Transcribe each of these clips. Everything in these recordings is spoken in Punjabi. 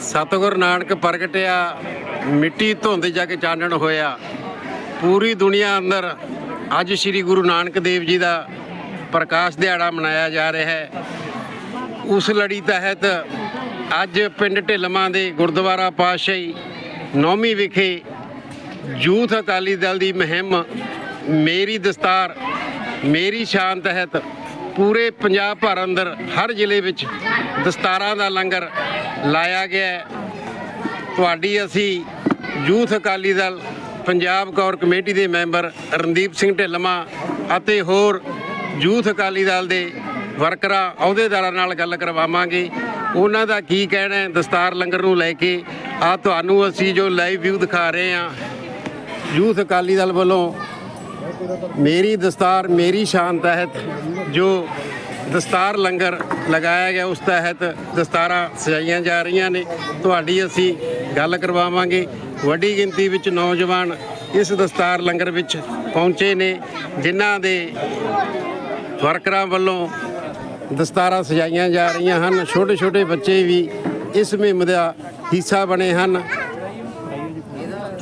ਸਤਿਗੁਰ ਨਾਨਕ ਪ੍ਰਗਟਿਆ, ਮਿੱਟੀ ਧੁੰਦ ਜਗ ਚਾਨਣ ਹੋਇਆ। ਪੂਰੀ ਦੁਨੀਆ ਅੰਦਰ ਅੱਜ ਸ੍ਰੀ ਗੁਰੂ ਨਾਨਕ ਦੇਵ ਜੀ ਦਾ ਪ੍ਰਕਾਸ਼ ਦਿਹਾੜਾ ਮਨਾਇਆ ਜਾ ਰਿਹਾ ਹੈ। ਉਸ ਲੜੀ ਤਹਿਤ ਅੱਜ ਪਿੰਡ ਢਿਲਮਾਂ ਦੇ ਗੁਰਦੁਆਰਾ ਪਾਤਸ਼ਾਹੀ ਨੌਮੀ ਵਿਖੇ ਯੂਥ ਅਕਾਲੀ ਦਲ ਦੀ ਮੁਹਿੰਮ, ਮੇਰੀ ਦਸਤਾਰ, ਮੇਰੀ ਸ਼ਾਨ ਤਹਿਤ ਪੂਰੇ ਪੰਜਾਬ ਭਰ ਅੰਦਰ ਹਰ ਜ਼ਿਲ੍ਹੇ ਵਿੱਚ ਦਸਤਾਰਾਂ ਦਾ ਲੰਗਰ ਲਾਇਆ ਗਿਆ ਤੁਹਾਡੀ ਅਸੀਂ youth Akali Dal, Punjab core committee ਦੇ ਮੈਂਬਰ ਰਣਦੀਪ ਸਿੰਘ ਢਿੱਲਮਾ ਅਤੇ ਹੋਰ ਯੂਥ ਅਕਾਲੀ ਦਲ ਦੇ ਵਰਕਰਾਂ, ਅਹੁਦੇਦਾਰਾਂ ਨਾਲ ਗੱਲ ਕਰਵਾਵਾਂਗੇ। ਉਹਨਾਂ ਦਾ ਕੀ ਕਹਿਣਾ ਹੈ? ਦਸਤਾਰ ਲੰਗਰ ਨੂੰ ਲੈ ਕੇ ਆ ਤੁਹਾਨੂੰ ਅਸੀਂ ਜੋ ਲਾਈਵ ਵਿਊ ਦਿਖਾ ਰਹੇ ਹਾਂ। ਯੂਥ ਅਕਾਲੀ ਦਲ ਵੱਲੋਂ ਮੇਰੀ ਦਸਤਾਰ, ਮੇਰੀ ਸ਼ਾਨ ਤਹਿਤ ਜੋ ਦਸਤਾਰ ਲੰਗਰ ਲਗਾਇਆ ਗਿਆ, ਉਸ ਤਹਿਤ ਦਸਤਾਰਾਂ ਸਜਾਈਆਂ ਜਾ ਰਹੀਆਂ ਨੇ। ਤੁਹਾਡੀ ਅਸੀਂ ਗੱਲ ਕਰਵਾਵਾਂਗੇ। ਵੱਡੀ ਗਿਣਤੀ ਵਿੱਚ ਨੌਜਵਾਨ ਇਸ ਦਸਤਾਰ ਲੰਗਰ ਵਿੱਚ ਪਹੁੰਚੇ ਨੇ, ਜਿਨ੍ਹਾਂ ਦੇ ਵਰਕਰਾਂ ਵੱਲੋਂ ਦਸਤਾਰਾਂ ਸਜਾਈਆਂ ਜਾ ਰਹੀਆਂ ਹਨ। ਛੋਟੇ ਛੋਟੇ ਬੱਚੇ ਵੀ ਇਸ ਮੁਹਿੰਮ ਦਾ ਹਿੱਸਾ ਬਣੇ ਹਨ।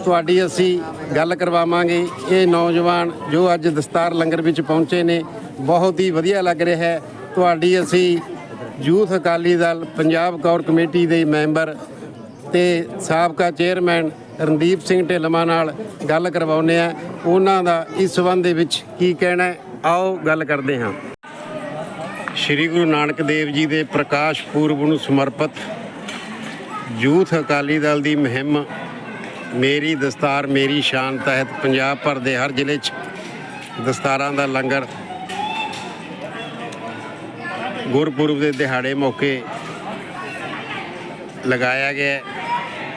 ਤੁਹਾਡੀ ਅਸੀਂ ਗੱਲ ਕਰਵਾਵਾਂਗੇ। ਇਹ ਨੌਜਵਾਨ ਜੋ ਅੱਜ ਦਸਤਾਰ ਲੰਗਰ ਵਿੱਚ ਪਹੁੰਚੇ ਨੇ, ਬਹੁਤ ਹੀ ਵਧੀਆ ਲੱਗ ਰਿਹਾ ਹੈ। ਤੁਹਾਡੀ ਅਸੀਂ youth Akali Dal Punjab core committee ਦੇ ਮੈਂਬਰ ਤੇ ਸਾਬਕਾ ਚੇਅਰਮੈਨ ਰਣਦੀਪ ਸਿੰਘ ਢਿੱਲਮਾ ਨਾਲ ਗੱਲ ਕਰਵਾਉਂਦੇ ਆ ਉਹਨਾਂ ਦਾ ਇਸ ਸੰਬੰਧ ਦੇ ਵਿੱਚ ਕੀ ਕਹਿਣਾ ਹੈ? ਆਓ ਗੱਲ ਕਰਦੇ ਹਾਂ। ਸ੍ਰੀ ਗੁਰੂ ਨਾਨਕ ਦੇਵ ਜੀ ਦੇ ਪ੍ਰਕਾਸ਼ ਪੁਰਬ ਨੂੰ ਸਮਰਪਿਤ ਯੂਥ ਅਕਾਲੀ ਦਲ ਦੀ ਮੁਹਿੰਮ ਮੇਰੀ ਦਸਤਾਰ ਮੇਰੀ ਸ਼ਾਨ ਤਹਿਤ ਪੰਜਾਬ ਭਰ ਦੇ ਹਰ ਜ਼ਿਲ੍ਹੇ 'ਚ ਦਸਤਾਰਾਂ ਦਾ ਲੰਗਰ ਗੁਰਪੁਰਬ ਦੇ ਦਿਹਾੜੇ ਮੌਕੇ ਲਗਾਇਆ ਗਿਆ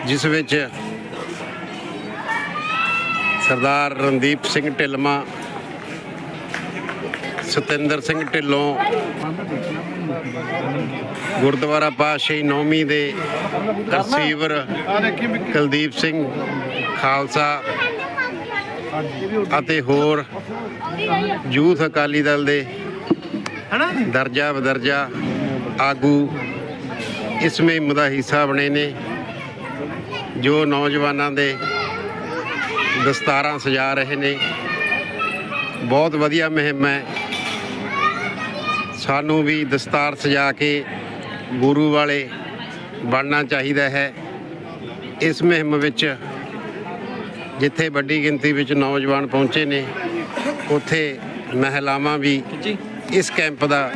ਜਿਸ ਵਿੱਚ ਸਰਦਾਰ ਰਣਦੀਪ ਸਿੰਘ ਢਿੱਲਮਾ ਸਤਿੰਦਰ ਸਿੰਘ ਢਿੱਲੋਂ ਗੁਰਦੁਆਰਾ ਪਾਤਸ਼ਾਹੀ ਨੌਮੀ ਦੇ ਰਸੀਵਰ ਕੁਲਦੀਪ ਸਿੰਘ ਖਾਲਸਾ ਅਤੇ ਹੋਰ ਯੂਥ ਅਕਾਲੀ ਦਲ ਦੇ ਦਰਜਾ ਬਦਰਜਾ ਆਗੂ ਇਸ ਮੁਹਿੰਮ ਦਾ ਹਿੱਸਾ ਬਣੇ ਨੇ, ਜੋ ਨੌਜਵਾਨਾਂ ਦੇ ਦਸਤਾਰਾਂ ਸਜਾ ਰਹੇ ਨੇ। ਬਹੁਤ ਵਧੀਆ ਮੁਹਿੰਮ ਹੈ। ਸਾਨੂੰ ਵੀ ਦਸਤਾਰ ਸਜਾ ਕੇ ਗੁਰੂ ਵਾਲੇ ਬਣਨਾ ਚਾਹੀਦਾ ਹੈ। ਇਸ ਮੁਹਿੰਮ ਵਿੱਚ ਜਿੱਥੇ ਵੱਡੀ ਗਿਣਤੀ ਵਿੱਚ ਨੌਜਵਾਨ ਪਹੁੰਚੇ ਨੇ ਉੱਥੇ ਮਹਿਲਾਵਾਂ ਵੀ ਇਸ ਕੈਂਪ ਦਾ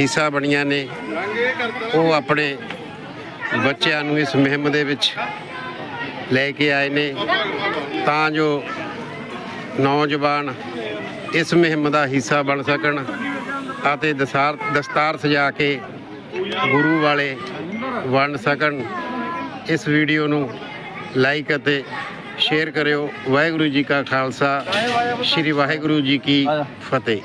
ਹਿੱਸਾ ਬਣੀਆਂ ਨੇ। ਉਹ ਆਪਣੇ ਬੱਚਿਆਂ ਨੂੰ ਇਸ ਮੁਹਿੰਮ ਦੇ ਵਿੱਚ ਲੈ ਕੇ ਆਏ ਨੇ। ਤਾਂ ਜੋ ਨੌਜਵਾਨ ਇਸ ਮੁਹਿੰਮ ਦਾ ਹਿੱਸਾ ਬਣ ਸਕਣ। ਅਤੇ ਦਸਾਰ ਦਸਤਾਰ ਸਜਾ ਕੇ ਗੁਰੂ ਵਾਲੇ ਵੰਡ ਸਕਣ। ਇਸ ਵੀਡੀਓ ਨੂੰ ਲਾਈਕ ਅਤੇ ਸ਼ੇਅਰ ਕਰਿਓ। ਵਾਹਿਗੁਰੂ ਜੀ ਕਾ ਖਾਲਸਾ। ਸ੍ਰੀ ਵਾਹਿਗੁਰੂ ਜੀ ਕੀ ਫਤਿਹ।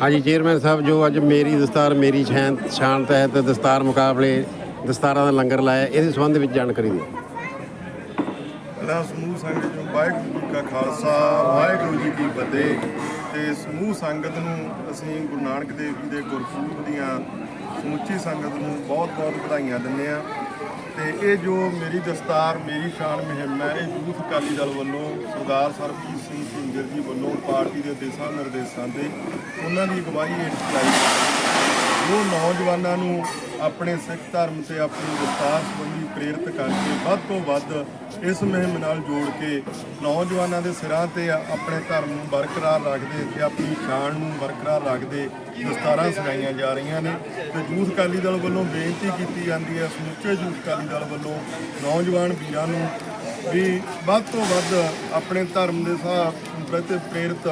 ਹਾਂਜੀ ਚੇਅਰਮੈਨ ਸਾਹਿਬ, ਜੋ ਅੱਜ ਮੇਰੀ ਦਸਤਾਰ ਮੇਰੀ ਸ਼ਾਨ ਸ਼ਾਨ ਤਹਿਤ ਦਸਤਾਰ ਮੁਕਾਬਲੇ ਦਸਤਾਰਾਂ ਦਾ ਲੰਗਰ ਲਾਇਆ, ਇਹਦੇ ਸੰਬੰਧ ਵਿੱਚ ਜਾਣਕਾਰੀ ਦਿਓ। ਪਹਿਲਾਂ ਸਮੂਹ ਸੰਗਤ ਨੂੰ ਵਾਹਿਗੁਰੂ ਜੀ ਕਾ ਖਾਲਸਾ, ਵਾਹਿਗੁਰੂ ਜੀ ਕੀ ਫਤਿਹ। ਤੇ ਸਮੂਹ ਸੰਗਤ ਨੂੰ ਅਸੀਂ ਗੁਰੂ ਨਾਨਕ ਦੇਵ ਜੀ ਦੇ ਗੁਰਪੁਰਬ ਦੀਆਂ ਸਮੁੱਚੀ ਸੰਗਤ ਨੂੰ ਬਹੁਤ-ਬਹੁਤ ਵਧਾਈਆਂ ਦਿੰਦੇ ਆ ਤੇ ਇਹ ਜੋ ਮੇਰੀ ਦਸਤਾਰ, ਮੇਰੀ ਸ਼ਾਨ ਮੁਹਿੰਮ ਹੈ, ਇਹ ਯੂਥ ਅਕਾਲੀ ਦਲ ਵੱਲੋਂ, ਸਰਦਾਰ ਸਰਬਜੀਤ ਸਿੰਘ ਸਿੰਗਰ ਜੀ ਵੱਲੋਂ, ਪਾਰਟੀ ਦੇ ਦਿਸ਼ਾ ਨਿਰਦੇਸ਼ਾਂ 'ਤੇ ਉਹਨਾਂ ਦੀ ਅਗਵਾਈ ਹੇਠ ਚਲਾਈ ਉਹ ਨੌਜਵਾਨਾਂ ਨੂੰ ਆਪਣੇ ਸਿੱਖ ਧਰਮ ਤੇ ਆਪਣੀ ਦਸਤਾਰ ਸੰਬੰਧੀ ਪ੍ਰੇਰਿਤ ਕਰਕੇ ਵੱਧ ਤੋਂ ਵੱਧ ਇਸ ਮੁਹਿੰਮ ਨਾਲ ਜੋੜ ਕੇ ਨੌਜਵਾਨਾਂ ਦੇ ਸਿਰਾਂ ਤੇ ਆਪਣੇ ਧਰਮ ਨੂੰ ਬਰਕਰਾਰ ਰੱਖਦੇ ਤੇ ਆਪਣੀ ਸ਼ਾਨ ਨੂੰ ਬਰਕਰਾਰ ਰੱਖਦੇ ਦਸਤਾਰਾਂ ਸਜਾਈਆਂ ਜਾ ਰਹੀਆਂ ਨੇ ਤੇ ਯੂਥ ਅਕਾਲੀ ਦਲ ਵੱਲੋਂ ਬੇਨਤੀ ਕੀਤੀ ਜਾਂਦੀ ਹੈ, ਸਮੁੱਚੇ ਯੂਥ ਅਕਾਲੀ ਦਲ ਵੱਲੋਂ ਨੌਜਵਾਨ ਵੀਰਾਂ ਨੂੰ ਵੀ ਵੱਧ ਤੋਂ ਵੱਧ ਆਪਣੇ ਧਰਮ ਦੇ ਸਾਹ ਪ੍ਰਤੀ ਪ੍ਰੇਰਿਤ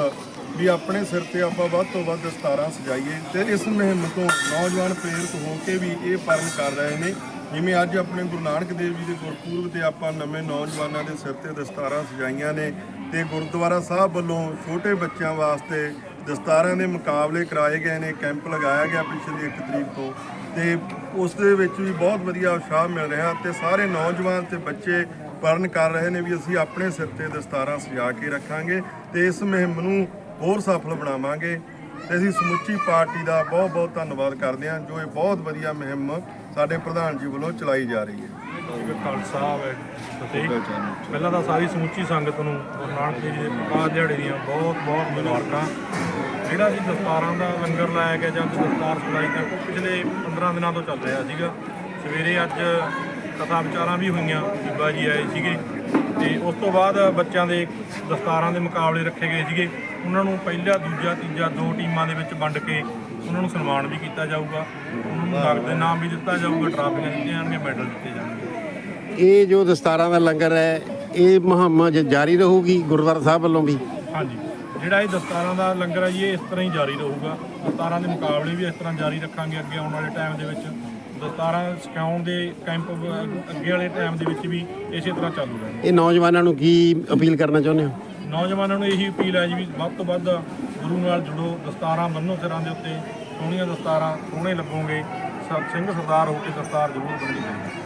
ਵੀ ਆਪਣੇ ਸਿਰ ਤੇ ਆਪਾਂ ਵੱਧ ਤੋਂ ਵੱਧ ਦਸਤਾਰਾਂ ਸਜਾਈਏ ਤੇ ਇਸ ਮੁਹਿੰਮ ਤੋਂ ਨੌਜਵਾਨ ਪ੍ਰੇਰਿਤ ਹੋ ਕੇ ਵੀ ਇਹ ਪਰਨ ਕਰ ਰਹੇ ਨੇ। ਜਿਵੇਂ ਅੱਜ ਆਪਣੇ ਗੁਰੂ ਨਾਨਕ ਦੇਵ ਜੀ ਦੇ ਗੁਰਪੁਰਬ ਤੇ ਆਪਾਂ ਨਵੇਂ ਨੌਜਵਾਨਾਂ ਦੇ ਸਿਰ ਤੇ ਦਸਤਾਰਾਂ ਸਜਾਈਆਂ ਨੇ ਤੇ ਗੁਰਦੁਆਰਾ ਸਾਹਿਬ ਵੱਲੋਂ ਛੋਟੇ ਬੱਚਿਆਂ ਵਾਸਤੇ ਦਸਤਾਰਾਂ ਦੇ ਮੁਕਾਬਲੇ ਕਰਾਏ ਗਏ ਨੇ, ਕੈਂਪ ਲਗਾਇਆ ਗਿਆ ਪਿਛਲੀ 1 ਤਰੀਕ ਤੋਂ ਤੇ ਉਸ ਦੇ ਵਿੱਚ ਵੀ ਬਹੁਤ ਵਧੀਆ ਉਤਸ਼ਾਹ ਮਿਲ ਰਿਹਾ ਤੇ ਸਾਰੇ ਨੌਜਵਾਨ ਤੇ ਬੱਚੇ ਪਰਨ ਕਰ ਰਹੇ ਨੇ ਵੀ ਅਸੀਂ ਆਪਣੇ ਸਿਰ ਤੇ ਦਸਤਾਰਾਂ ਸਜਾ ਕੇ ਰੱਖਾਂਗੇ ਤੇ ਇਸ ਮੁਹਿੰਮ ਨੂੰ ਹੋਰ ਸਫਲ ਬਣਾਵਾਂਗੇ ਤੇ ਅਸੀਂ ਸਮੁੱਚੀ ਪਾਰਟੀ ਦਾ ਬਹੁਤ ਬਹੁਤ ਧੰਨਵਾਦ ਕਰਦੇ ਹਾਂ ਜੋ ਇਹ ਬਹੁਤ ਵਧੀਆ ਮੁਹਿੰਮ ਸਾਡੇ ਪ੍ਰਧਾਨ ਜੀ ਵੱਲੋਂ ਚਲਾਈ ਜਾ ਰਹੀ ਹੈ। ਖਾਲਸਾ ਫਤਿਹ। ਪਹਿਲਾਂ ਤਾਂ ਸਾਰੀ ਸਮੁੱਚੀ ਸੰਗਤ ਨੂੰ ਗੁਰੂ ਨਾਨਕ ਦੇਵ ਜੀ ਦੇ ਪ੍ਰਕਾਸ਼ ਦਿਹਾੜੇ ਦੀਆਂ ਬਹੁਤ ਬਹੁਤ ਮੁਬਾਰਕਾਂ। ਜਿਹੜਾ ਜੀ ਦਸਤਾਰਾਂ ਦਾ ਲੰਗਰ ਲਾਇਆ ਗਿਆ ਜਾਂ ਦਸਤਾਰ ਸਲਾਈ ਦਾ ਪਿਛਲੇ 15 ਦਿਨਾਂ ਤੋਂ ਚੱਲ ਰਿਹਾ ਸੀਗਾ। ਸਵੇਰੇ ਅੱਜ ਕਥਾ ਵਿਚਾਰਾਂ ਵੀ ਹੋਈਆਂ ਬੀਬਾ ਜੀ ਆਏ ਸੀਗੇ। ਤੇ ਉਸ ਤੋਂ ਬਾਅਦ ਬੱਚਿਆਂ ਦੇ ਦਸਤਾਰਾਂ ਦੇ ਮੁਕਾਬਲੇ ਰੱਖੇ ਗਏ ਸੀਗੇ। ਉਹਨਾਂ ਨੂੰ ਪਹਿਲਾ ਦੂਜਾ ਤੀਜਾ ਦੋ ਟੀਮਾਂ ਦੇ ਵਿੱਚ ਵੰਡ ਕੇ ਉਹਨਾਂ ਨੂੰ ਸਨਮਾਨ ਵੀ ਕੀਤਾ ਜਾਊਗਾ। ਉਹਨਾਂ ਨੂੰ ਨਗਦ ਇਨਾਮ ਵੀ ਦਿੱਤਾ ਜਾਊਗਾ ਟਰਾਫੀਆਂ ਦਿੱਤੀਆਂ ਜਾਣਗੀਆਂ ਮੈਡਲ ਦਿੱਤੇ ਜਾਣਗੇ। ਇਹ ਜੋ ਦਸਤਾਰਾਂ ਦਾ ਲੰਗਰ ਹੈ ਇਹ ਮੁਹਿੰਮ ਜ- ਜਾਰੀ ਰਹੂਗੀ ਗੁਰਦੁਆਰਾ ਸਾਹਿਬ ਵੱਲੋਂ ਵੀ? ਹਾਂਜੀ। ਜਿਹੜਾ ਇਹ ਦਸਤਾਰਾਂ ਦਾ ਲੰਗਰ ਹੈ ਇਹ ਇਸ ਤਰ੍ਹਾਂ ਹੀ ਜਾਰੀ ਰਹੂਗਾ। ਦਸਤਾਰਾਂ ਦੇ ਮੁਕਾਬਲੇ ਵੀ ਇਸ ਤਰ੍ਹਾਂ ਜਾਰੀ ਰੱਖਾਂਗੇ ਅੱਗੇ ਆਉਣ ਵਾਲੇ ਟਾਈਮ ਦੇ ਵਿੱਚ। ਦਸਤਾਰਾਂ ਸਿਖਾਉਣ ਦੇ ਕੈਂਪ ਅੱਗੇ ਵਾਲੇ ਟਾਈਮ ਦੇ ਵਿੱਚ ਵੀ ਇਸੇ ਤਰ੍ਹਾਂ ਚਾਲੂ ਰਹਿਣਗੇ ਇਹ ਨੌਜਵਾਨਾਂ ਨੂੰ ਕੀ ਅਪੀਲ ਕਰਨਾ ਚਾਹੁੰਦੇ ਹੋ? ਨੌਜਵਾਨਾਂ ਨੂੰ ਇਹੀ ਅਪੀਲ ਹੈ ਜੀ ਵੀ ਵੱਧ ਤੋਂ ਵੱਧ ਗੁਰੂ ਨਾਲ ਜੁੜੋ ਦਸਤਾਰਾਂ ਬੰਨੋ ਸਿਰਾਂ ਦੇ ਉੱਤੇ ਸੋਹਣੀਆਂ ਦਸਤਾਰਾਂ ਸੋਹਣੇ ਲੱਗੋਗੇ ਸਿੰਘ ਸਰਦਾਰ ਹੋ ਕੇ ਦਸਤਾਰ ਜ਼ਰੂਰ ਬੰਨ੍ਹਣੀ ਚਾਹੀਦੀ